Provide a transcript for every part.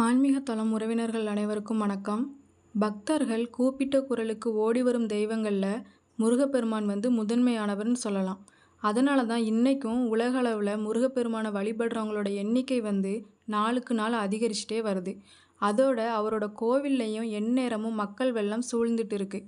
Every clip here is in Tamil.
ஆன்மீக தளம் உறவினர்கள் அனைவருக்கும் வணக்கம். பக்தர்கள் கூப்பிட்ட குரலுக்கு ஓடி வரும் தெய்வங்களில் முருகப்பெருமான் வந்து முதன்மையானவர்னு சொல்லலாம். அதனால தான் இன்றைக்கும் உலகளவில் முருகப்பெருமானை வழிபடுறவங்களோட எண்ணிக்கை வந்து நாளுக்கு நாள் அதிகரிச்சுட்டே வருது. அதோட அவரோட கோவில்லையும் எந்நேரமும் மக்கள் வெள்ளம் சூழ்ந்துட்டு இருக்கு.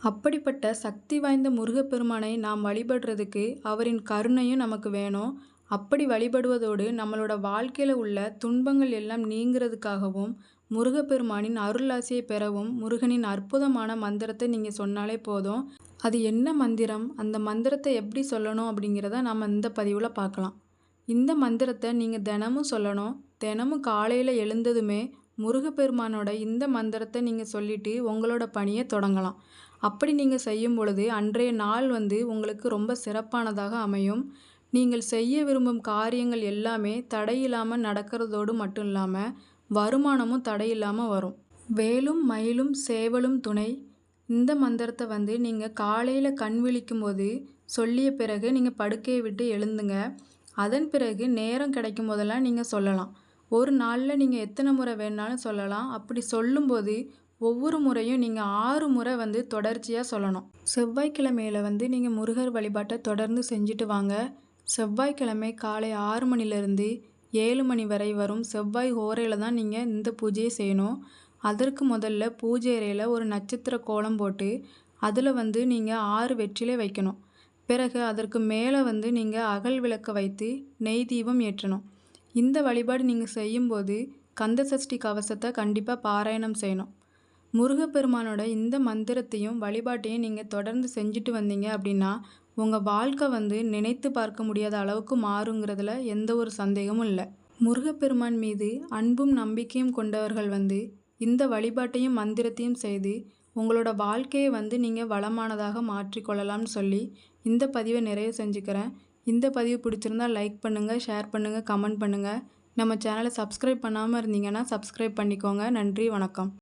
அப்படிப்பட்ட சக்தி வாய்ந்த முருகப்பெருமானை நாம் வழிபடுறதுக்கு அவரின் கருணையும் நமக்கு வேணும். அப்படி வழிபடுவதோடு நம்மளோட வாழ்க்கையில் உள்ள துன்பங்கள் எல்லாம் நீங்கிறதுக்காகவும் முருகப்பெருமானின் அருளாசியை பெறவும் முருகனின் அற்புதமான மந்திரத்தை நீங்கள் சொன்னாலே போதும். அது என்ன மந்திரம்? அந்த மந்திரத்தை எப்படி சொல்லணும் அப்படிங்கிறத நம்ம இந்த பதிவில் பார்க்கலாம். இந்த மந்திரத்தை நீங்கள் தினமும் சொல்லணும். தினமும் காலையில் எழுந்ததுமே முருகப்பெருமானோட இந்த மந்திரத்தை நீங்கள் சொல்லிவிட்டு உங்களோட பணியை தொடங்கலாம். அப்படி நீங்கள் செய்யும் பொழுது அன்றைய நாள் வந்து உங்களுக்கு ரொம்ப சிறப்பானதாக அமையும். நீங்கள் செய்ய விரும்பும் காரியங்கள் எல்லாமே தடையில்லாமல் நடக்கிறதோடு மட்டும் இல்லாமல் வருமானமும் தடையில்லாமல் வரும். வேலும் மயிலும் சேவலும் துணை. இந்த மந்திரத்தை வந்து நீங்கள் காலையில் கண் விழிக்கும் போது சொல்லிய பிறகு நீங்கள் படுக்கையை விட்டு எழுந்துங்க. அதன் பிறகு நேரம் கிடைக்கும் போதெல்லாம் நீங்கள் சொல்லலாம். ஒரு நாளில் நீங்கள் எத்தனை முறை வேணாலும் சொல்லலாம். அப்படி சொல்லும்போது ஒவ்வொரு முறையும் நீங்கள் ஆறு முறை வந்து தொடர்ச்சியாக சொல்லணும். செவ்வாய்க்கிழமையில் வந்து நீங்கள் முருகர் வழிபாட்டை தொடர்ந்து செஞ்சுட்டு வாங்க. செவ்வாய்க்கிழமை காலை ஆறு மணிலேருந்து ஏழு மணி வரை வரும் செவ்வாய் ஹோரையில் தான் நீங்கள் இந்த பூஜையை செய்யணும். அதற்கு முதல்ல பூஜை அறையில் ஒரு நட்சத்திர கோலம் போட்டு அதில் வந்து நீங்கள் ஆறு வெற்றிலே வைக்கணும். பிறகு அதற்கு மேலே வந்து நீங்கள் அகல் விளக்க வைத்து நெய் தீபம் ஏற்றணும். இந்த வழிபாடு நீங்கள் செய்யும்போது கந்த சஷ்டி கவசத்தை கண்டிப்பாக பாராயணம் செய்யணும். முருகப்பெருமானோட இந்த மந்திரத்தையும் வழிபாட்டையும் நீங்கள் தொடர்ந்து செஞ்சுட்டு வந்தீங்க அப்படின்னா உங்கள் வாழ்க்கை வந்து நினைத்து பார்க்க முடியாத அளவுக்கு மாறுங்கிறதுல எந்த ஒரு சந்தேகமும் இல்லை. முருகப்பெருமான் மீது அன்பும் நம்பிக்கையும் கொண்டவர்கள் வந்து இந்த வழிபாட்டையும் மந்திரத்தையும் செய்து உங்களோட வாழ்க்கையை வந்து நீங்கள் வளமானதாக மாற்றிக்கொள்ளலாம்னு சொல்லி இந்த பதிவை நிறைய செஞ்சுக்கிறேன். இந்த பதிவு பிடிச்சிருந்தால் லைக் பண்ணுங்கள் ஷேர் பண்ணுங்கள் கமெண்ட் பண்ணுங்கள் நம்ம சேனலை சப்ஸ்கிரைப் பண்ணாமல் இருந்தீங்கன்னா சப்ஸ்கிரைப் பண்ணிக்கோங்க. நன்றி வணக்கம்.